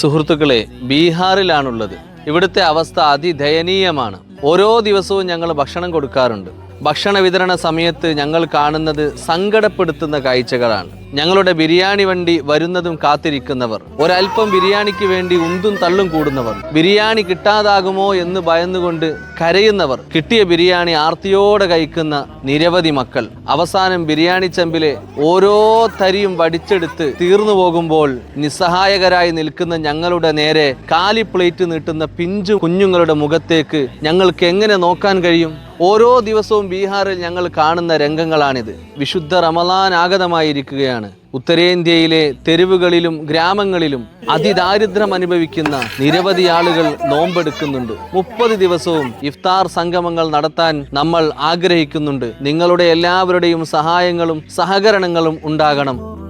സുഹൃത്തുക്കളെ ബീഹാറിലാണുള്ളത്. ഇവിടുത്തെ അവസ്ഥ അതിദയനീയമാണ്. ഓരോ ദിവസവും ഞങ്ങൾ ഭക്ഷണം കൊടുക്കാറുണ്ട്. ഭക്ഷണ വിതരണ സമയത്ത് ഞങ്ങൾ കാണുന്നത് സങ്കടപ്പെടുത്തുന്ന കാഴ്ചകളാണ്. ഞങ്ങളുടെ ബിരിയാണി വണ്ടി വരുന്നതും കാത്തിരിക്കുന്നവർ. ഒരൽപ്പം ബിരിയാണിക്ക് വേണ്ടി ഉന്തും തള്ളും കൂടുന്നവർ. ബിരിയാണി കിട്ടാതാകുമോ എന്ന് ഭയന്നുകൊണ്ട് കരയുന്നവർ. കിട്ടിയ ബിരിയാണി ആർത്തിയോടെ കഴിക്കുന്ന നിരവധി മക്കൾ. അവസാനം ബിരിയാണി ചെമ്പിലെ ഓരോ തരിയും വടിച്ചെടുത്ത് തീർന്നു പോകുമ്പോൾ നിസ്സഹായകരായി നിൽക്കുന്ന ഞങ്ങളുടെ നേരെ കാലി പ്ലേറ്റ് നീട്ടുന്ന പിഞ്ചു കുഞ്ഞുങ്ങളുടെ മുഖത്തേക്ക് ഞങ്ങൾക്ക് എങ്ങനെ നോക്കാൻ കഴിയും? ഓരോ ദിവസവും ബീഹാറിൽ ഞങ്ങൾ കാണുന്ന രംഗങ്ങളാണിത്. വിശുദ്ധ റമലാൻ ആഗതമായിരിക്കുകയാണ്. ഉത്തരേന്ത്യയിലെ തെരുവുകളിലും ഗ്രാമങ്ങളിലും അതിദാരിദ്ര്യം അനുഭവിക്കുന്ന നിരവധി ആളുകൾ നോമ്പെടുക്കുന്നുണ്ട്. മുപ്പത് ദിവസവും ഇഫ്താർ സംഗമങ്ങൾ നടത്താൻ നമ്മൾ ആഗ്രഹിക്കുന്നുണ്ട്. നിങ്ങളുടെ എല്ലാവരുടെയും സഹായങ്ങളും സഹകരണങ്ങളും ഉണ്ടാകണം.